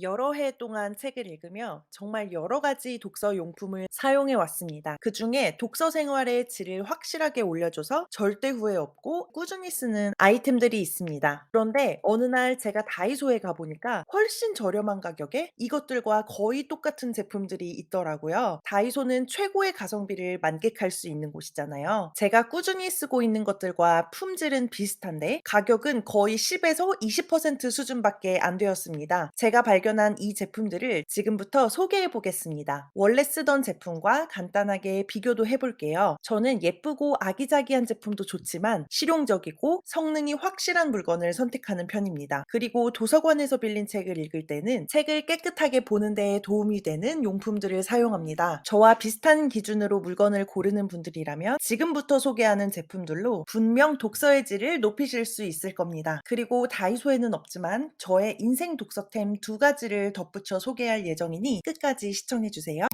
여러 해 동안 책을 읽으며 정말 여러 가지 독서 용품을 사용해 왔습니다. 그 중에 독서 생활의 질을 확실하게 올려줘서 절대 후회 없고 꾸준히 쓰는 아이템들이 있습니다. 그런데 어느 날 제가 다이소에 가보니까 훨씬 저렴한 가격에 이것들과 거의 똑같은 제품들이 있더라고요. 다이소는 최고의 가성비를 만끽할 수 있는 곳이잖아요. 제가 꾸준히 쓰고 있는 것들과 품질은 비슷한데 가격은 거의 10에서 20% 수준밖에 안 되었습니다. 제가 발견 한 이 제품들을 지금부터 소개해 보겠습니다. 원래 쓰던 제품과 간단하게 비교도 해볼게요. 저는 예쁘고 아기자기한 제품도 좋지만 실용적이고 성능이 확실한 물건을 선택하는 편입니다. 그리고 도서관에서 빌린 책을 읽을 때는 책을 깨끗하게 보는 데 도움이 되는 용품들을 사용합니다. 저와 비슷한 기준으로 물건을 고르는 분들이라면 지금부터 소개하는 제품들로 분명 독서의 질을 높이실 수 있을 겁니다. 그리고 다이소에는 없지만 저의 인생 독서템 두 가지 를 덧붙여 소개할 예정이니 끝까지 시청해 주세요.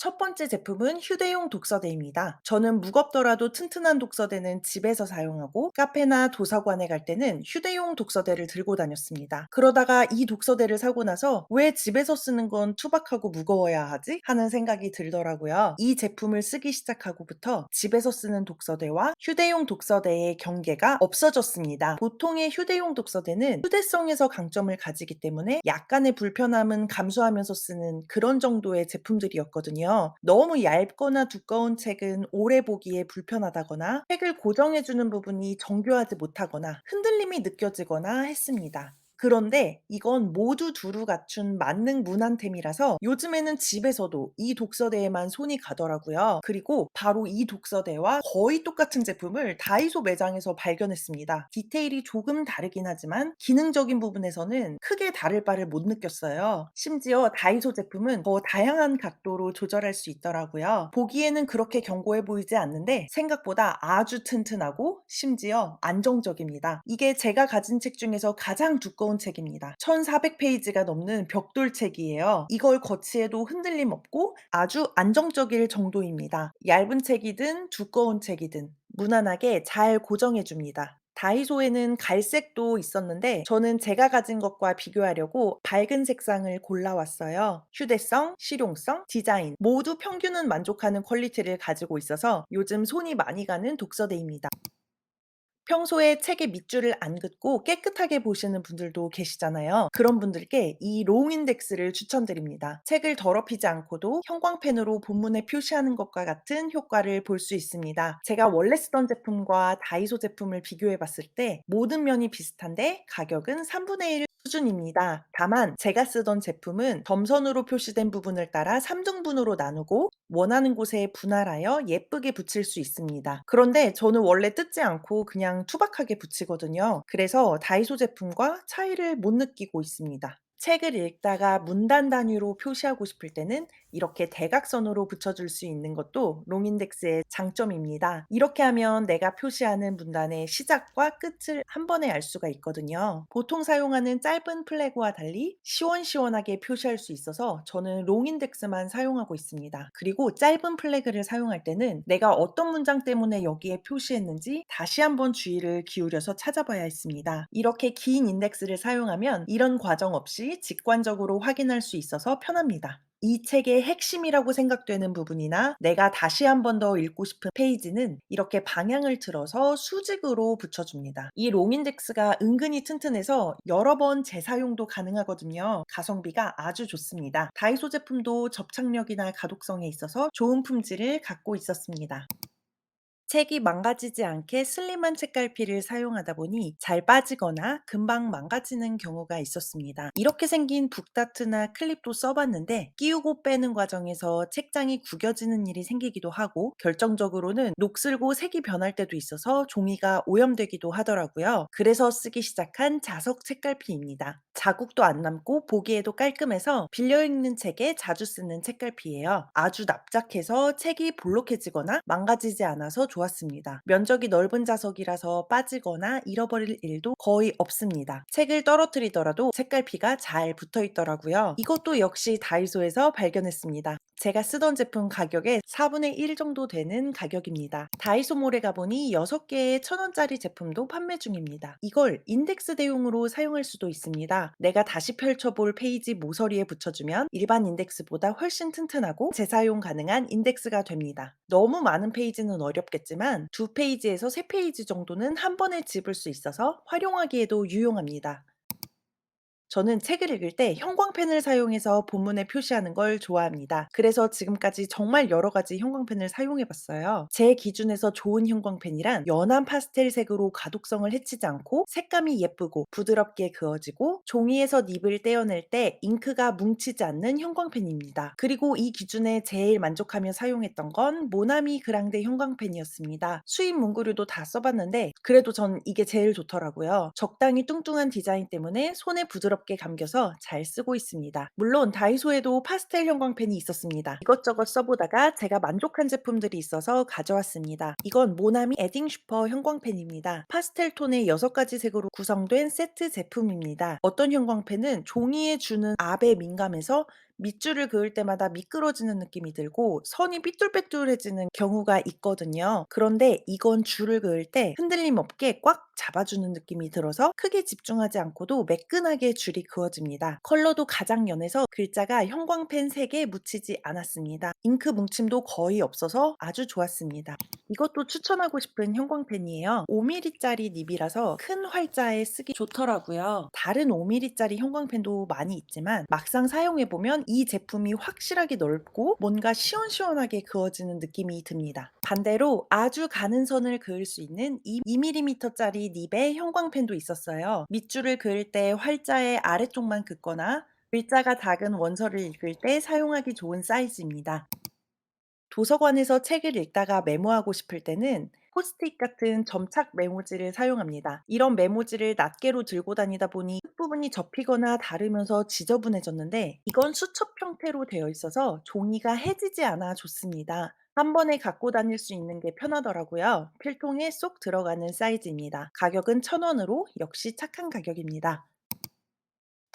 첫 번째 제품은 휴대용 독서대입니다. 저는 무겁더라도 튼튼한 독서대는 집에서 사용하고 카페나 도서관에 갈 때는 휴대용 독서대를 들고 다녔습니다. 그러다가 이 독서대를 사고 나서 왜 집에서 쓰는 건 투박하고 무거워야 하지? 하는 생각이 들더라고요. 이 제품을 쓰기 시작하고부터 집에서 쓰는 독서대와 휴대용 독서대의 경계가 없어졌습니다. 보통의 휴대용 독서대는 휴대성에서 강점을 가지기 때문에 약간의 불편함은 감수하면서 쓰는 그런 정도의 제품들이었거든요. 너무 얇거나 두꺼운 책은 오래 보기에 불편하다거나 책을 고정해 주는 부분이 정교하지 못하거나 흔들림이 느껴지거나 했습니다. 그런데 이건 모두 두루 갖춘 만능 무난템이라서 요즘에는 집에서도 이 독서대에만 손이 가더라고요. 그리고 바로 이 독서대와 거의 똑같은 제품을 다이소 매장에서 발견했습니다. 디테일이 조금 다르긴 하지만 기능적인 부분에서는 크게 다를 바를 못 느꼈어요. 심지어 다이소 제품은 더 다양한 각도로 조절할 수 있더라고요. 보기에는 그렇게 견고해 보이지 않는데 생각보다 아주 튼튼하고 심지어 안정적입니다. 이게 제가 가진 책 중에서 가장 두꺼운 책입니다. 1400페이지가 넘는 벽돌책이에요. 이걸 거치해도 흔들림 없고 아주 안정적일 정도입니다. 얇은 책이든 두꺼운 책이든 무난하게 잘 고정해 줍니다. 다이소에는 갈색도 있었는데 저는 제가 가진 것과 비교하려고 밝은 색상을 골라왔어요. 휴대성, 실용성, 디자인 모두 평균은 만족하는 퀄리티를 가지고 있어서 요즘 손이 많이 가는 독서대입니다. 평소에 책의 밑줄을 안 긋고 깨끗하게 보시는 분들도 계시잖아요. 그런 분들께 이롱 인덱스를 추천드립니다. 책을 더럽히지 않고도 형광펜으로 본문에 표시하는 것과 같은 효과를 볼 수 있습니다. 제가 원래 쓰던 제품과 다이소 제품을 비교해 봤을 때 모든 면이 비슷한데 가격은 3분의 1 수준입니다. 다만 제가 쓰던 제품은 점선으로 표시된 부분을 따라 3등분으로 나누고 원하는 곳에 분할하여 예쁘게 붙일 수 있습니다. 그런데 저는 원래 뜯지 않고 그냥 투박하게 붙이거든요. 그래서 다이소 제품과 차이를 못 느끼고 있습니다. 책을 읽다가 문단 단위로 표시하고 싶을 때는 이렇게 대각선으로 붙여줄 수 있는 것도 롱인덱스의 장점입니다. 이렇게 하면 내가 표시하는 문단의 시작과 끝을 한 번에 알 수가 있거든요. 보통 사용하는 짧은 플래그와 달리 시원시원하게 표시할 수 있어서 저는 롱인덱스만 사용하고 있습니다. 그리고 짧은 플래그를 사용할 때는 내가 어떤 문장 때문에 여기에 표시했는지 다시 한번 주의를 기울여서 찾아봐야 했습니다. 이렇게 긴 인덱스를 사용하면 이런 과정 없이 직관적으로 확인할 수 있어서 편합니다. 이 책의 핵심이라고 생각되는 부분이나 내가 다시 한 번 더 읽고 싶은 페이지는 이렇게 방향을 틀어서 수직으로 붙여줍니다. 이 롱인덱스가 은근히 튼튼해서 여러 번 재사용도 가능하거든요. 가성비가 아주 좋습니다. 다이소 제품도 접착력이나 가독성에 있어서 좋은 품질을 갖고 있었습니다. 책이 망가지지 않게 슬림한 책갈피를 사용하다 보니 잘 빠지거나 금방 망가지는 경우가 있었습니다. 이렇게 생긴 북다트나 클립도 써봤는데 끼우고 빼는 과정에서 책장이 구겨지는 일이 생기기도 하고 결정적으로는 녹슬고 색이 변할 때도 있어서 종이가 오염되기도 하더라고요. 그래서 쓰기 시작한 자석 책갈피입니다. 자국도 안 남고 보기에도 깔끔해서 빌려 읽는 책에 자주 쓰는 책갈피예요. 아주 납작해서 책이 볼록해지거나 망가지지 않아서 좋 았습니다. 면적이 넓은 자석이라서 빠지거나 잃어버릴 일도 거의 없습니다. 책을 떨어뜨리더라도 책갈피가 잘 붙어 있더라고요. 이것도 역시 다이소에서 발견했습니다. 제가 쓰던 제품 가격의 4분의 1 정도 되는 가격입니다. 다이소몰에 가보니 6개의 1000원짜리 제품도 판매 중입니다. 이걸 인덱스 대용으로 사용할 수도 있습니다. 내가 다시 펼쳐볼 페이지 모서리에 붙여주면 일반 인덱스보다 훨씬 튼튼하고 재사용 가능한 인덱스가 됩니다. 너무 많은 페이지는 어렵겠 지만 두 페이지에서 세 페이지 정도는 한 번에 집을 수 있어서 활용하기에도 유용합니다. 저는 책을 읽을 때 형광펜을 사용해서 본문에 표시하는 걸 좋아합니다. 그래서 지금까지 정말 여러 가지 형광펜을 사용해 봤어요. 제 기준에서 좋은 형광펜이란 연한 파스텔색으로 가독성을 해치지 않고 색감이 예쁘고 부드럽게 그어지고 종이에서 닙을 떼어낼 때 잉크가 뭉치지 않는 형광펜입니다. 그리고 이 기준에 제일 만족하며 사용했던 건 모나미 그랑데 형광펜이었습니다. 수입 문구류도 다 써봤는데 그래도 전 이게 제일 좋더라고요. 적당히 뚱뚱한 디자인 때문에 손에 부드럽게 감겨서 잘 쓰고 있습니다. 물론 다이소에도 파스텔 형광펜이 있었습니다. 이것저것 써보다가 제가 만족한 제품들이 있어서 가져왔습니다. 이건 모나미 에딩 슈퍼 형광펜입니다. 파스텔 톤의 6가지 색으로 구성된 세트 제품입니다. 어떤 형광펜은 종이에 주는 압에 민감해서 밑줄을 그을 때마다 미끄러지는 느낌이 들고 선이 삐뚤빼뚤해지는 경우가 있거든요. 그런데 이건 줄을 그을 때 흔들림 없게 꽉 잡아주는 느낌이 들어서 크게 집중하지 않고도 매끈하게 줄이 그어집니다. 컬러도 가장 연해서 글자가 형광펜 색에 묻히지 않았습니다. 잉크 뭉침도 거의 없어서 아주 좋았습니다. 이것도 추천하고 싶은 형광펜이에요. 5mm짜리 닙이라서 큰 활자에 쓰기 좋더라고요. 다른 5mm짜리 형광펜도 많이 있지만 막상 사용해보면 이 제품이 확실하게 넓고 뭔가 시원시원하게 그어지는 느낌이 듭니다. 반대로 아주 가는 선을 그을 수 있는 2mm짜리 닙의 형광펜도 있었어요. 밑줄을 그을 때 활자의 아래쪽만 긋거나 글자가 작은 원서를 읽을 때 사용하기 좋은 사이즈입니다. 도서관에서 책을 읽다가 메모하고 싶을 때는 포스트잇 같은 점착 메모지를 사용합니다. 이런 메모지를 낱개로 들고 다니다 보니 끝부분이 접히거나 다르면서 지저분해졌는데 이건 수첩 형태로 되어 있어서 종이가 해지지 않아 좋습니다. 한 번에 갖고 다닐 수 있는 게 편하더라고요. 필통에 쏙 들어가는 사이즈입니다. 가격은 1000원으로 역시 착한 가격입니다.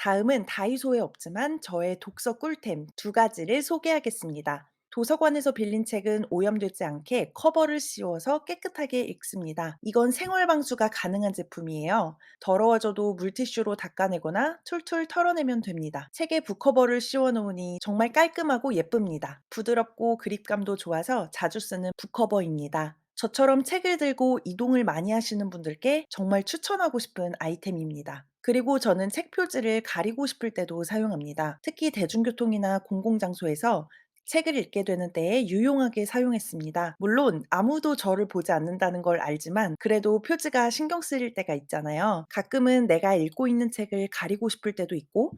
다음은 다이소에 없지만 저의 독서 꿀템 두 가지를 소개하겠습니다. 도서관에서 빌린 책은 오염되지 않게 커버를 씌워서 깨끗하게 읽습니다. 이건 생활 방수가 가능한 제품이에요. 더러워져도 물티슈로 닦아내거나 툴툴 털어내면 됩니다. 책에 북커버를 씌워 놓으니 정말 깔끔하고 예쁩니다. 부드럽고 그립감도 좋아서 자주 쓰는 북커버입니다. 저처럼 책을 들고 이동을 많이 하시는 분들께 정말 추천하고 싶은 아이템입니다. 그리고 저는 책 표지를 가리고 싶을 때도 사용합니다. 특히 대중교통이나 공공장소에서 책을 읽게 되는 때에 유용하게 사용했습니다. 물론 아무도 저를 보지 않는다는 걸 알지만 그래도 표지가 신경 쓰일 때가 있잖아요. 가끔은 내가 읽고 있는 책을 가리고 싶을 때도 있고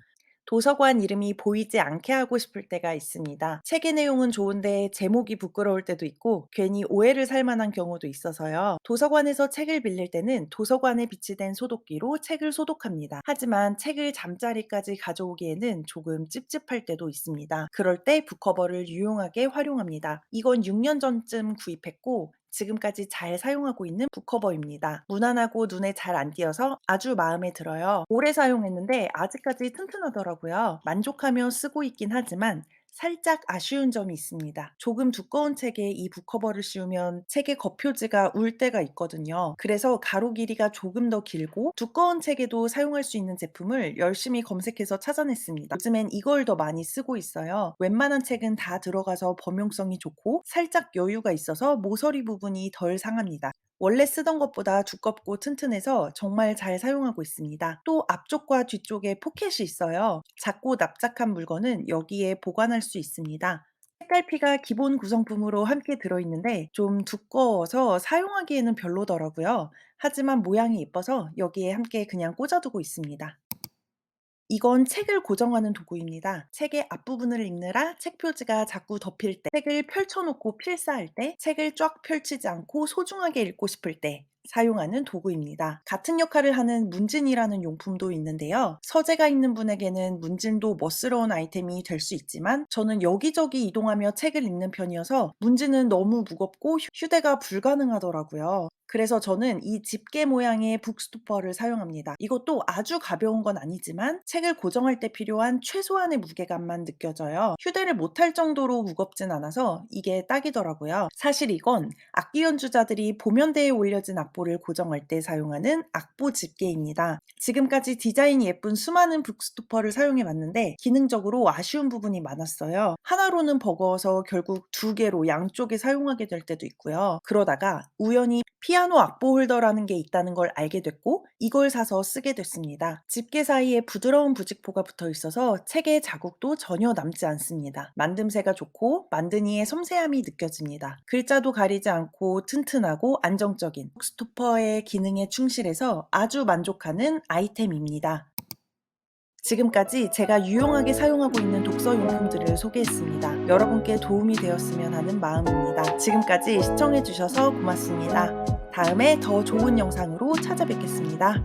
도서관 이름이 보이지 않게 하고 싶을 때가 있습니다. 책의 내용은 좋은데 제목이 부끄러울 때도 있고 괜히 오해를 살 만한 경우도 있어서요. 도서관에서 책을 빌릴 때는 도서관에 비치된 소독기로 책을 소독합니다. 하지만 책을 잠자리까지 가져오기에는 조금 찝찝할 때도 있습니다. 그럴 때 북커버를 유용하게 활용합니다. 이건 6년 전쯤 구입했고 지금까지 잘 사용하고 있는 북커버입니다. 무난하고 눈에 잘 안 띄어서 아주 마음에 들어요. 오래 사용했는데 아직까지 튼튼하더라고요. 만족하며 쓰고 있긴 하지만 살짝 아쉬운 점이 있습니다. 조금 두꺼운 책에 이 북커버를 씌우면 책의 겉표지가 울 때가 있거든요. 그래서 가로 길이가 조금 더 길고 두꺼운 책에도 사용할 수 있는 제품을 열심히 검색해서 찾아냈습니다. 요즘엔 이걸 더 많이 쓰고 있어요. 웬만한 책은 다 들어가서 범용성이 좋고 살짝 여유가 있어서 모서리 부분이 덜 상합니다. 원래 쓰던 것보다 두껍고 튼튼해서 정말 잘 사용하고 있습니다. 또 앞쪽과 뒤쪽에 포켓이 있어요. 작고 납작한 물건은 여기에 보관할 수 있습니다. 색깔피가 기본 구성품으로 함께 들어있는데 좀 두꺼워서 사용하기에는 별로더라고요. 하지만 모양이 예뻐서 여기에 함께 그냥 꽂아두고 있습니다. 이건 책을 고정하는 도구입니다. 책의 앞부분을 읽느라 책 표지가 자꾸 덮일 때, 책을 펼쳐놓고 필사할 때, 책을 쫙 펼치지 않고 소중하게 읽고 싶을 때, 사용하는 도구입니다. 같은 역할을 하는 문진이라는 용품도 있는데요. 서재가 있는 분에게는 문진도 멋스러운 아이템이 될 수 있지만 저는 여기저기 이동하며 책을 읽는 편이어서 문진은 너무 무겁고 휴대가 불가능하더라고요. 그래서 저는 이 집게 모양의 북스토퍼를 사용합니다. 이것도 아주 가벼운 건 아니지만 책을 고정할 때 필요한 최소한의 무게감만 느껴져요. 휴대를 못할 정도로 무겁진 않아서 이게 딱이더라고요. 사실 이건 악기 연주자들이 보면대에 올려진 악보를 고정할 때 사용하는 악보 집게입니다. 지금까지 디자인이 예쁜 수많은 북스토퍼를 사용해 봤는데 기능적으로 아쉬운 부분이 많았어요. 하나로는 버거워서 결국 두 개로 양쪽에 사용하게 될 때도 있고요. 그러다가 우연히 피아노 악보 홀더라는 게 있다는 걸 알게 됐고 이걸 사서 쓰게 됐습니다. 집게 사이에 부드러운 부직포가 붙어 있어서 책의 자국도 전혀 남지 않습니다. 만듦새가 좋고 만드니의 섬세함이 느껴집니다. 글자도 가리지 않고 튼튼하고 안정적인 스토퍼의 기능에 충실해서 아주 만족하는 아이템입니다. 지금까지 제가 유용하게 사용하고 있는 독서 용품들을 소개했습니다. 여러분께 도움이 되었으면 하는 마음입니다. 지금까지 시청해주셔서 고맙습니다. 다음에 더 좋은 영상으로 찾아뵙겠습니다.